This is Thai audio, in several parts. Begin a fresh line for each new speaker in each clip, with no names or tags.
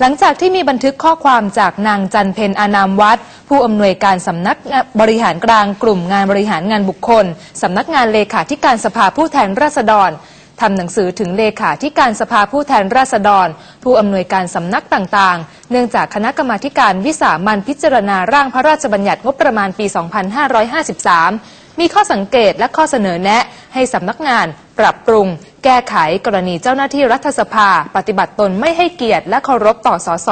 หลังจากที่มีบันทึกข้อความจากนางจันเพนอานามวัด ผู้อำนวยการสำนักบริหารกลางกลุ่มงานบริหารงานบุคคลสำนักงานเลขาธิการสภาผู้แทนราษฎรทำหนังสือถึงเลขาธิการสภาผู้แทนราษฎร ผู้อำนวยการสำนักต่างๆ เนื่องจากคณะกรรมาการวิสามันพิจารณาร่างพระราชบัญญัติงบประมาณปี 2553 มีข้อสังเกตและข้อเสนอแนะให้สำนักงาน ปรับปรุง แก้ไขกรณีเจ้าหน้าที่รัฐสภา ปฏิบัติตนไม่ให้เกียรติและเคารพต่อสส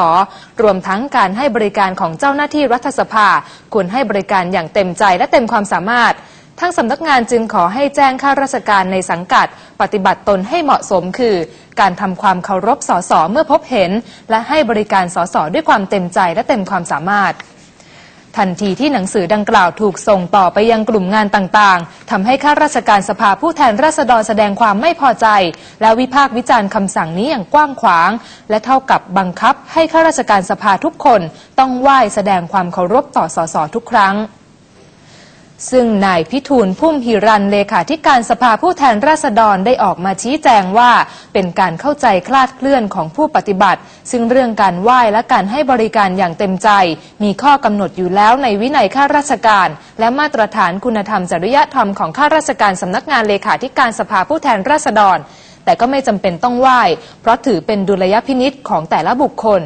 รวมทั้งการให้บริการของเจ้าหน้าที่รัฐสภา ควรให้บริการอย่างเต็มใจและเต็มความสามารถทั้งสำนักงานจึงขอให้แจ้งข้าราชการในสังกัด ปฏิบัติตนให้เหมาะสมคือ การทำความเคารพสสเมื่อพบเห็น และให้บริการสสด้วยความเต็มใจและเต็มความสามารถ ทันทีที่หนังสือดังกล่าวถูกส่งต่อไปยังกลุ่มงานต่างๆ ทำให้ข้าราชการสภาผู้แทนราษฎรแสดงความไม่พอใจ และวิพากษ์วิจารณ์คำสั่งนี้อย่างกว้างขวาง และเท่ากับบังคับให้ข้าราชการสภาทุกคน ต้องไหว้แสดงความเคารพต่อสสทุกครั้ง ซึ่งนายพิทูลพุ่มหิรันเลขาธิการสภาผู้แทนราษฎรได้ออกมาชี้แจงว่า เป็นการเข้าใจคลาดเคลื่อนของผู้ปฏิบัติ ซึ่งเรื่องการไหว้และการให้บริการอย่างเต็มใจ มีข้อกำหนดอยู่แล้วในวินัยข้าราชการ และมาตรฐานคุณธรรมจริยธรรมของข้าราชการสำนักงานเลขาธิการสภาผู้แทนราษฎร แต่ก็ไม่จำเป็นต้องไหว้ เพราะถือเป็นดุลยพินิษของแต่ละบุคคล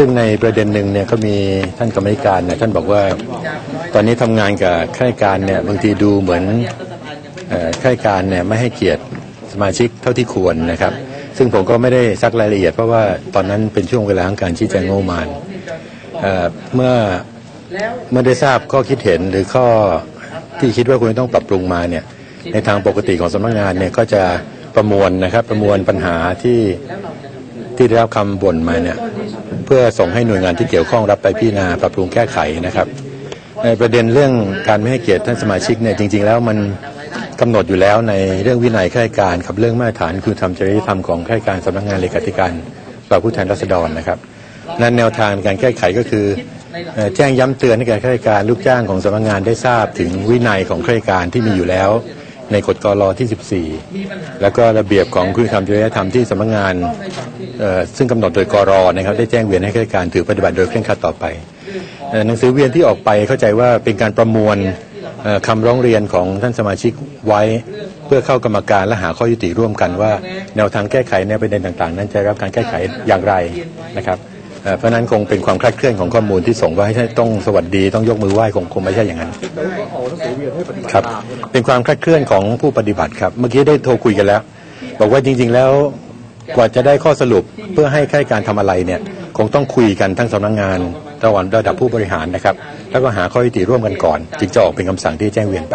ซึ่งในประเด็นหนึ่งเนี่ยก็มีท่านกรรมการเนี่ยท่านบอกว่าตอนนี้ทำงานกับข้าราชการเนี่ยบางทีดูเหมือนเอ่อข้าราชการเนี่ยไม่ให้เกียรติสมาชิกเท่าที่ควรนะครับ ซึ่งผมก็ไม่ได้ซักรายละเอียด เพราะว่าตอนนั้นเป็นช่วงเวลาของการชี้แจงงบประมาณเเมื่อเมื่อได้ทราบข้อคิดเห็นหรือข้อที่คิดว่าควรต้องปรับปรุงมาเนี่ยในทางปกติของสำนักงานเนี่ยก็จะประมวลนะครับประมวลปัญหาที่ ที่ได้รับคำบ่นมาเนี่ยเพื่อส่งให้หน่วยงานที่เกี่ยวข้องรับไปพิจารณาปรับปรุงแก้ไขนะครับ ในประเด็นเรื่องการไม่ให้เกียรติท่านสมาชิกเนี่ยจริง ๆ แล้วมันกำหนดอยู่แล้วในเรื่องวินัยข้าราชการกับเรื่องมาตรฐานคือทำจริยธรรมของข้าราชการสำนักงานเลขาธิการสภาผู้แทนราษฎรนะครับนั้นแนวทางการแก้ไขก็คือ แจ้งย้ำเตือนให้แก่ข้าราชการลูกจ้างของสำนักงานได้ทราบถึงวินัยของข้าราชการที่มีอยู่แล้ว ในกฎกรที่ 14 แล้วก็ระเบียบของคุณธรรมจริยธรรมที่สำนักงานเอ่อซึ่งกำหนดโดยกรนะครับ ได้แจ้งเวียนให้ข้าราชการถือปฏิบัติโดยเคร่งครัดต่อไปเอ่อหนังสือเวียนที่ออกไปเข้าใจว่าเป็นการประมวลเอ่อคำร้องเรียนของท่านสมาชิกไว้เพื่อเข้ากรรมการและหาข้อยุติร่วมกันว่า แนวทางแก้ไขในประเด็นต่างๆ นั้นจะได้รับการแก้ไขอย่างไรนะครับ เอ่อเพราะฉะนั้นคงเป็นความคลาดเคลื่อนของข้อมูลที่ส่งไว้ให้ต้องสวัสดีต้องยกมือไหว้คงคงไม่ใช่อย่างนั้นครับ เป็นความคลาดเคลื่อนของผู้ปฏิบัติครับ เมื่อกี้ได้โทรคุยกันแล้ว บอกว่าจริง ๆ แล้วกว่าจะได้ข้อสรุปเพื่อให้ข้าราชการทำอะไรเนี่ยคงต้องคุยกันทั้งสำนักงานระหว่างระดับผู้บริหารนะครับ แล้วก็หาข้อยุติร่วมกันก่อน จึงจะออกเป็นคำสั่งที่แจ้งเวียนไป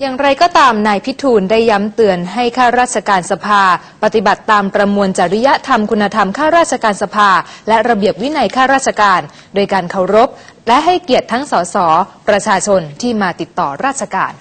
อย่างไรก็ตามนายพิทูลได้ย้ำเตือนให้ข้าราชการสภา ปฏิบัติตามประมวลจริยธรรมคุณธรรมข้าราชการสภา และระเบียบวินัยข้าราชการ โดยการเคารพ และให้เกียรติทั้งสสประชาชนที่มาติดต่อราชการ